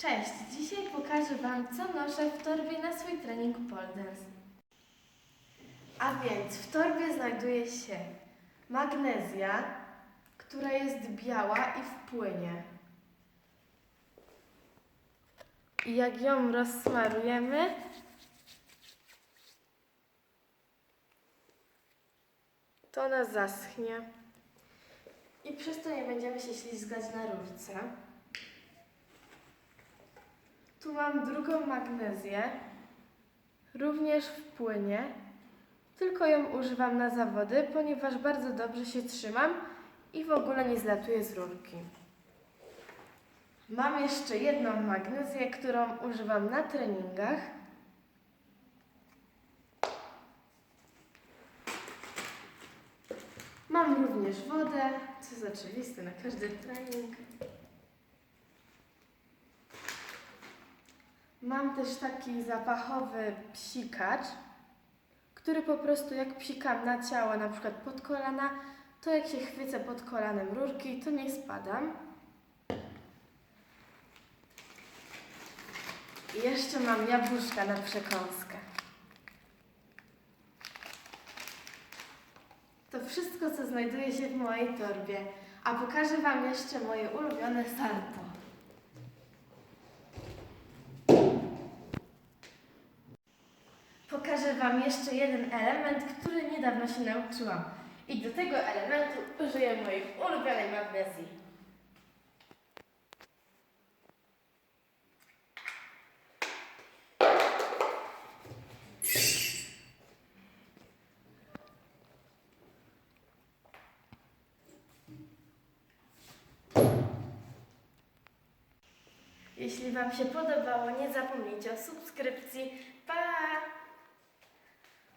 Cześć! Dzisiaj pokażę Wam, co noszę w torbie na swój trening pole dance. A więc w torbie znajduje się magnezja, która jest biała i w płynie. I jak ją rozsmarujemy, to ona zaschnie. I przez to nie będziemy się ślizgać na rurce. Tu mam drugą magnezję, również w płynie, tylko ją używam na zawody, ponieważ bardzo dobrze się trzymam i w ogóle nie zlatuje z rurki. Mam jeszcze jedną magnezję, którą używam na treningach. Mam również wodę, co jest oczywiste na każdy trening. Mam też taki zapachowy psikacz, który po prostu jak psikam na ciało, na przykład pod kolana, to jak się chwycę pod kolanem rurki, to nie spadam. I jeszcze mam jabłuszka na przekąskę. To wszystko, co znajduje się w mojej torbie. A pokażę Wam jeszcze moje ulubione salto. Pokażę Wam jeszcze jeden element, który niedawno się nauczyłam. I do tego elementu użyję mojej ulubionej magnezji. Jeśli Wam się podobało, nie zapomnijcie o subskrypcji. Pa!